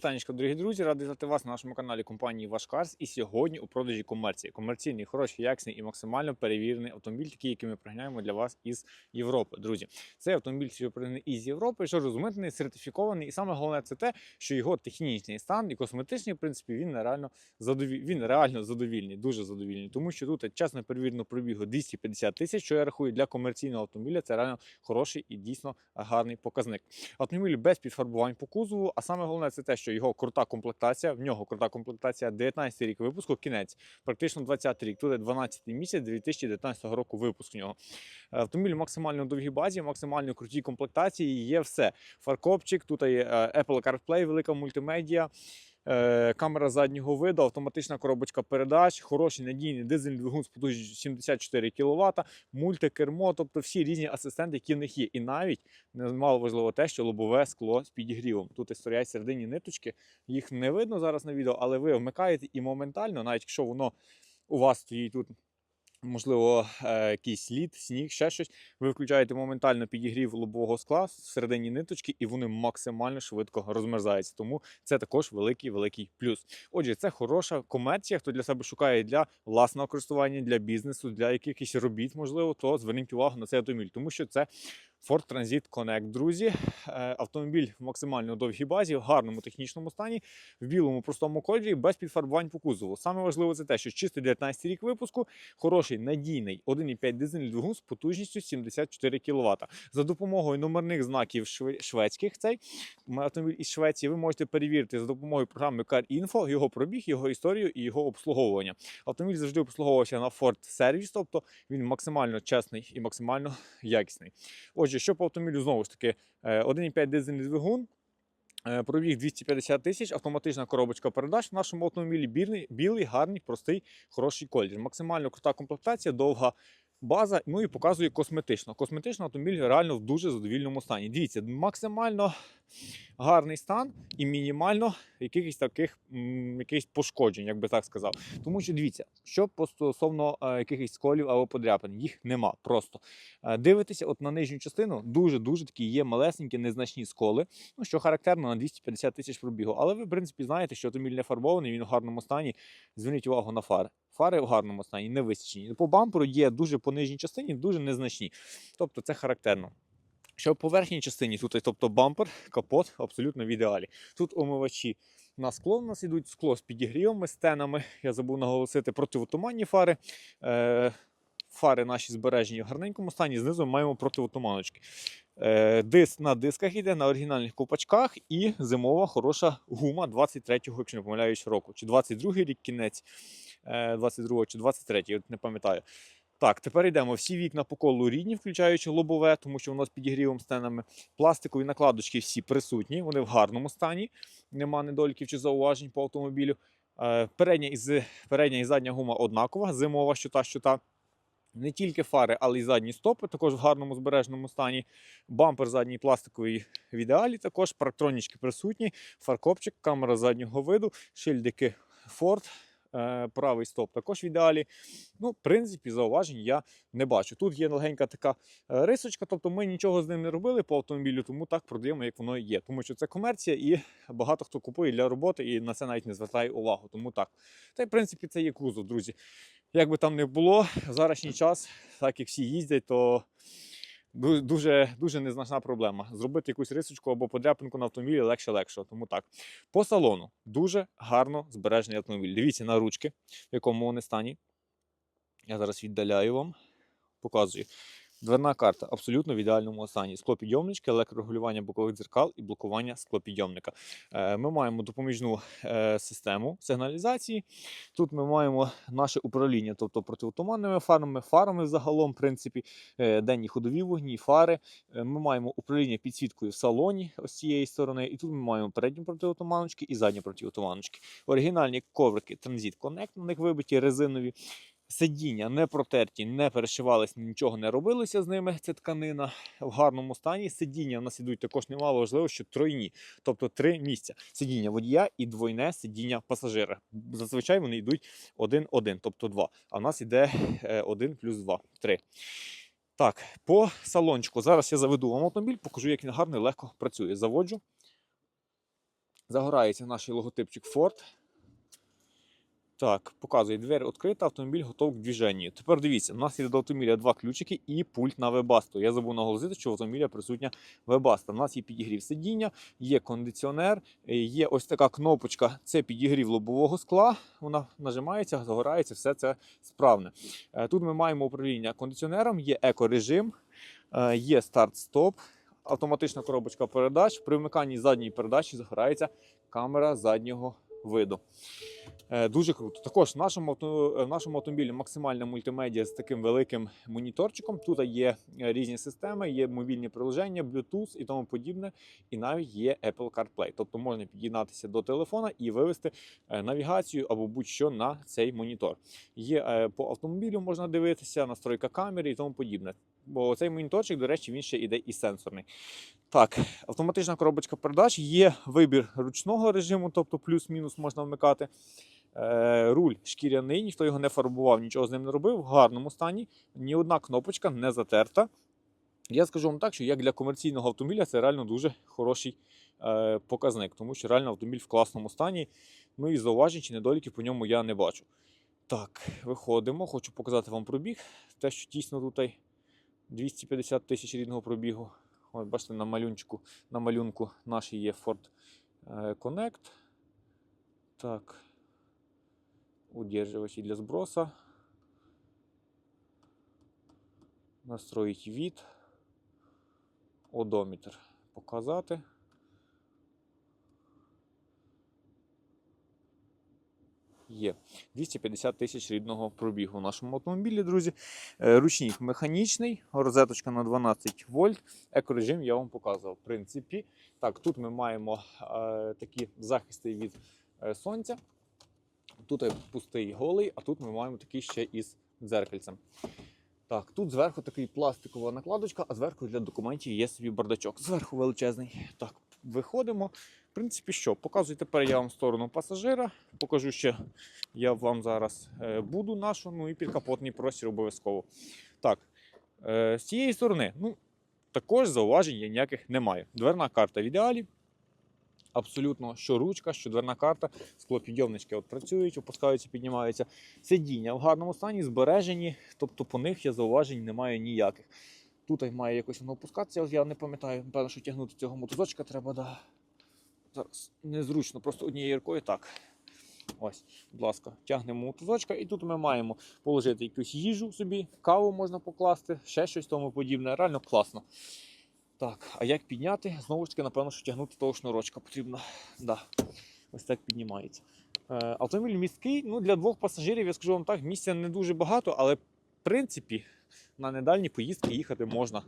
вітанечко, дорогі друзі. Радий вітати вас на нашому каналі компанії Вашкарс. І сьогодні у продажі комерції. Комерційний, хороший, якісний і максимально перевірений автомобіль, такий, який ми приганяємо для вас із Європи. Друзі, цей автомобіль що пригнаний із Європи, що розмитний, сертифікований. І саме головне це те, що його технічний стан і косметичний, в принципі, він реально задовіль... він реально задовільний, дуже задовільний. Тому що тут чесно перевірено пробігу 250 тисяч, що я рахую для комерційного автомобіля. Це реально хороший і дійсно гарний показник. Автомобіль без підфарбувань по кузову, а саме головне це те, що його крута комплектація. В нього крута комплектація 19 рік випуску, кінець, практично 20 рік. Тут 12 місяць 2019 року випуск в нього. Автомобіль максимально довгій базі, максимально крутій комплектації. Є все. Фаркопчик, тут є е, Apple CarPlay, велика мультимедіа. Е, Камера заднього виду, автоматична коробочка передач, хороший надійний дизельний двигун з потужністю 74 кВт, мультикермо, тобто всі різні асистенти, які в них є. І навіть немало важливо те, що лобове скло з підігрівом. Тут і стоять середині ниточки, їх не видно зараз на відео, але ви вмикаєте і моментально, навіть якщо воно у вас стоїть тут. Можливо, е, якийсь слід, сніг, ще щось. Ви включаєте моментально підігрів лобового скла всередині ниточки, і вони максимально швидко розмерзаються. Тому це також великий великий плюс. Отже, це хороша комерція. Хто для себе шукає для власного користування, для бізнесу, для якихось робіт, можливо, то зверніть увагу на цей автомобіль, тому що це Ford Transit Connect, друзі. Е, Автомобіль в максимально довгій базі, в гарному технічному стані, в білому простому кольорі, без підфарбувань по кузову. Саме важливо це те, що чистий 19 рік випуску, хороший надійний 1,5 дизельний двигун з потужністю 74 кВт. За допомогою номерних знаків шве- шведських цей автомобіль із Швеції ви можете перевірити за допомогою програми CarInfo його пробіг, його історію і його обслуговування. Автомобіль завжди обслуговувався на Ford Service, тобто він максимально чесний і максимально якісний. Отже, що по автомобілю знову ж таки, е, 1,5 дизельний двигун. е, Пробіг 250 тисяч, автоматична коробочка передач в нашому автомобілі білий, білий, гарний, простий, хороший колір. Максимально крута комплектація, довга база. Ну і показує косметично. Косметично автомобіль реально в дуже задовільному стані. Дивіться, максимально гарний стан і мінімально якихось таких якихось пошкоджень, як би так сказав. Тому що дивіться, що стосовно е, якихось сколів або подряпин, їх нема просто. Е, Дивитеся, от на нижню частину дуже дуже такі є малесенькі, незначні сколи, ну що характерно на 250 тисяч пробігу. Але ви, в принципі, знаєте, що автомобіль не фарбований, він у гарному стані. Зверніть увагу на фари. Фари в гарному стані, не висічені. По бамперу є дуже по нижній частині, дуже незначні. Тобто це характерно. Що по верхній частині, тут, тобто бампер, капот абсолютно в ідеалі. Тут омивачі на скло у нас ідуть скло з підігрівами, стенами. Я забув наголосити противотуманні фари. Е, фари наші збережені в гарненькому стані. Знизу маємо противотуманочки. Е, диск на дисках йде на оригінальних копачках і зимова хороша гума 23-го, якщо не помиляюсь, року. Чи 22-й рік кінець, е, 22-го чи 23-й, от не пам'ятаю. Так, тепер йдемо. Всі вікна по колу рідні, включаючи лобове, тому що воно з підігрівом стенами. Пластикові накладочки всі присутні, вони в гарному стані. Нема недоліків чи зауважень по автомобілю. Е, Передня і, передня і задня гума однакова, зимова щота, щота. Не тільки фари, але й задні стопи, також в гарному збереженому стані. Бампер задній пластиковий в ідеалі, також парктронічки присутні, фаркопчик, камера заднього виду, шильдики Ford. Е, Правий стоп також в ідеалі. Ну, в принципі, зауважень я не бачу. Тут є легенька така е, рисочка, тобто ми нічого з ним не робили по автомобілю, тому так продаємо, як воно є. Тому що це комерція, і багато хто купує для роботи і на це навіть не звертає увагу. Тому так. Та й в принципі це є кузов, друзі. Як би там не було, в зарашній час, так як всі їздять, то дуже, дуже незначна проблема. Зробити якусь рисочку або подряпинку на автомобілі легше легше. Тому так. По салону дуже гарно збережений автомобіль. Дивіться на ручки, в якому вони стані. Я зараз віддаляю вам, показую. Дверна карта абсолютно в ідеальному стані. Склопідйомнички, електрорегулювання бокових дзеркал і блокування склопідйомника. Е, Ми маємо допоміжну е, систему сигналізації. Тут ми маємо наше управління, тобто протиотуманними фарами, фарами загалом, в принципі, е, денні ходові вогні, фари. Ми маємо управління підсвіткою в салоні ось цієї сторони. І тут ми маємо передні протиотуманочки і задні протиотуманочки. Оригінальні коврики Transit Connect, на них вибиті резинові. Сидіння не протерті, не перешивались, нічого не робилося з ними. Це тканина в гарному стані. Сидіння в нас ідуть також немало важливо, що тройні, тобто три місця. Сидіння водія і двойне сидіння пасажира. Зазвичай вони йдуть один-один, тобто два. А в нас іде е, один плюс два, три. Так, по салончику. Зараз я заведу вам автомобіль, покажу, як він гарно і легко працює. Заводжу. Загорається наш логотипчик Ford. Так, показує, двері відкрита, автомобіль готовий к движенню. Тепер дивіться, у нас є до автомобіля два ключики і пульт на вебасту. Я забув наголосити, що в автомобіля присутня вебаста. У нас є підігрів сидіння, є кондиціонер, е, є ось така кнопочка. Це підігрів лобового скла. Вона нажимається, загорається, все це справне. Е, Тут ми маємо управління кондиціонером, є екорежим, е, є старт-стоп, автоматична коробочка передач. При вмиканні задньої передачі загорається камера заднього виду. Е, Дуже круто. Також в нашому, в нашому автомобілі максимальна мультимедіа з таким великим моніторчиком. Тут є е, різні системи, є мобільні приложення, Bluetooth і тому подібне. І навіть є Apple CarPlay. Тобто можна під'єднатися до телефона і вивести е, навігацію або будь-що на цей монітор. Є по автомобілю можна дивитися, настройка камери і тому подібне. Бо цей моніторчик, до речі, він ще іде і сенсорний. Так, автоматична коробочка передач, є вибір ручного режиму, тобто плюс-мінус можна вмикати. Е, руль шкіряний, ніхто його не фарбував, нічого з ним не робив, в гарному стані. Ні одна кнопочка не затерта. Я скажу вам так, що як для комерційного автомобіля це реально дуже хороший е, показник, тому що реально автомобіль в класному стані. Ну і зауважень чи недоліків по ньому я не бачу. Так, виходимо. Хочу показати вам пробіг. Те, що дійсно тут 250 тисяч рідного пробігу. От бачите, на малюнчику, на малюнку наш є Ford е, Connect. Так. Удержувачі для зброса. Настроїть від. Одометр показати. Є 250 тисяч рідного пробігу в нашому автомобілі, друзі. Е, Ручник механічний, розеточка на 12 вольт. Екорежим я вам показував. В принципі, так, тут ми маємо е, такі захисти від е, сонця. Тут пустий голий, а тут ми маємо такий ще із дзеркальцем. Так, тут зверху такий пластикова накладочка, а зверху для документів є собі бардачок. Зверху величезний. Так, виходимо. В принципі, що? Показую тепер я вам сторону пасажира. Покажу ще я вам зараз е, буду нашу, ну і підкапотний простір обов'язково. Так, е, з цієї сторони, ну, також зауважень я ніяких немає. Дверна карта в ідеалі. Абсолютно, що ручка, що дверна карта, склопідйомнички от працюють, опускаються, піднімаються. Сидіння в гарному стані, збережені, тобто по них я зауважень немає ніяких. Тут має якось воно опускатися, я не пам'ятаю, напевно, що тягнути цього мотузочка треба. Да. Зараз незручно, просто однією рукою так. Ось, будь ласка, тягнемо мотузочка, і тут ми маємо положити якусь їжу собі, каву можна покласти, ще щось тому подібне. Реально класно. Так, а як підняти? Знову ж таки, напевно, що тягнути того шнурочка потрібно. Да. Ось так піднімається. Е, автомобіль місткий, ну для двох пасажирів, я скажу вам так, місця не дуже багато, але в принципі на недальні поїздки їхати можна.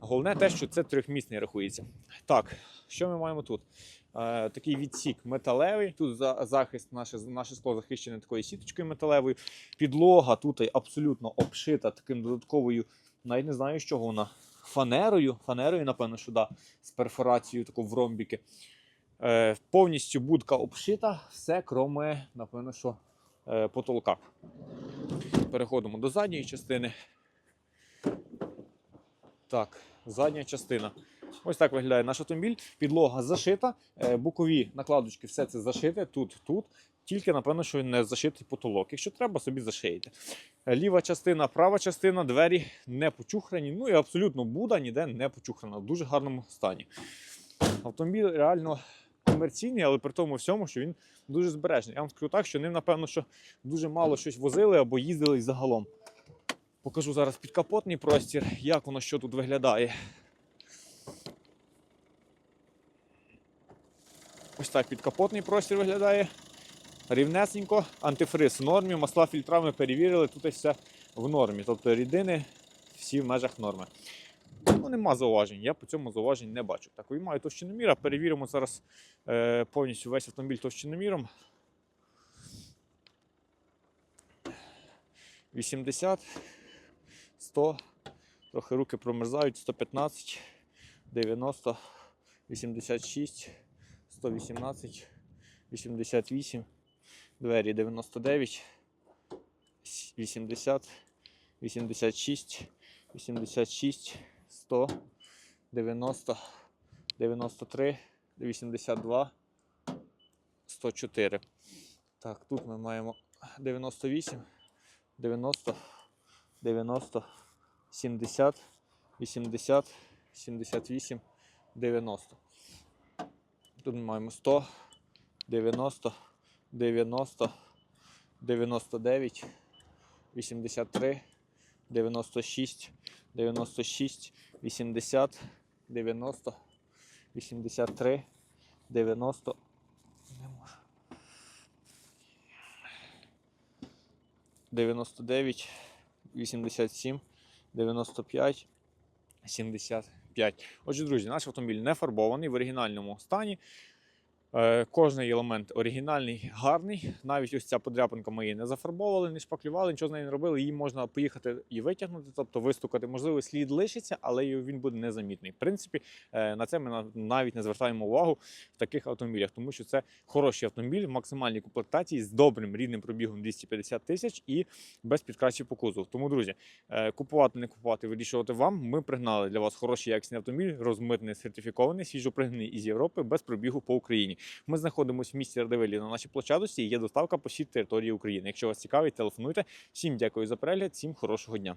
Головне те, що це трьохмісний рахується. Так, що ми маємо тут? Е, такий відсік металевий. Тут за захист, наше, наше скло захищене такою сіточкою металевою. Підлога тут абсолютно обшита таким додатковою, навіть не знаю, з чого вона. Фанерою, фанерою, напевно, що да, з перфорацією таку в ромбіки. Е, повністю будка обшита, все, кроме, напевно, що е, потолка. Переходимо до задньої частини. Так, задня частина. Ось так виглядає наш автомобіль. Підлога зашита, е, бокові накладочки, все це зашите тут, тут. Тільки, напевно, що не зашитий потолок. Якщо треба, собі зашиєте. Е, Ліва частина, права частина, двері не почухрані. Ну і абсолютно буда ніде не почухрана. В дуже гарному стані. Автомобіль реально комерційний, але при тому всьому, що він дуже збережний. Я вам скажу так, що ним, напевно, що дуже мало щось возили або їздили загалом. Покажу зараз підкапотний простір, як воно що тут виглядає. Ось так підкапотний простір виглядає. Рівнесенько, антифриз в нормі, масла фільтра ми перевірили, тут все в нормі. Тобто рідини всі в межах норми. Ну, нема зауважень, я по цьому зауважень не бачу. Так, виймаю товщиноміра, перевіримо зараз е, повністю весь автомобіль товщиноміром. 80, 100, трохи руки промерзають, 115, 90, 86, 118, 88, двері 99, 80, 86, 86, 100, 90, 93, 82, 104. Так, тут ми маємо 98, 90, 90, 70, 80, 78, 90. Тут ми маємо 100, 90, 90, 99, 83, 96, 96, 80, 90, 83, 90. Не можу. 99, 87, 95, 75. Отже, друзі, наш автомобіль не фарбований в оригінальному стані. Е, Кожний елемент оригінальний, гарний. Навіть ось ця подряпинка ми її не зафарбовували, не шпаклювали, нічого з нею не робили. Її можна поїхати і витягнути, тобто вистукати. Можливо, слід лишиться, але він буде незамітний. В принципі, е, на це ми на- навіть не звертаємо увагу в таких автомобілях, тому що це хороший автомобіль в максимальній комплектації з добрим рідним пробігом 250 тисяч і без підкрасів по кузову. Тому, друзі, е, купувати, не купувати, вирішувати вам. Ми пригнали для вас хороший якісний автомобіль, розмитний, сертифікований, свіжопригнаний із Європи без пробігу по Україні. Ми знаходимося в місті Радивилі на нашій площадості. і Є доставка по всій території України. Якщо вас цікавить, телефонуйте. Всім дякую за перегляд, всім хорошого дня.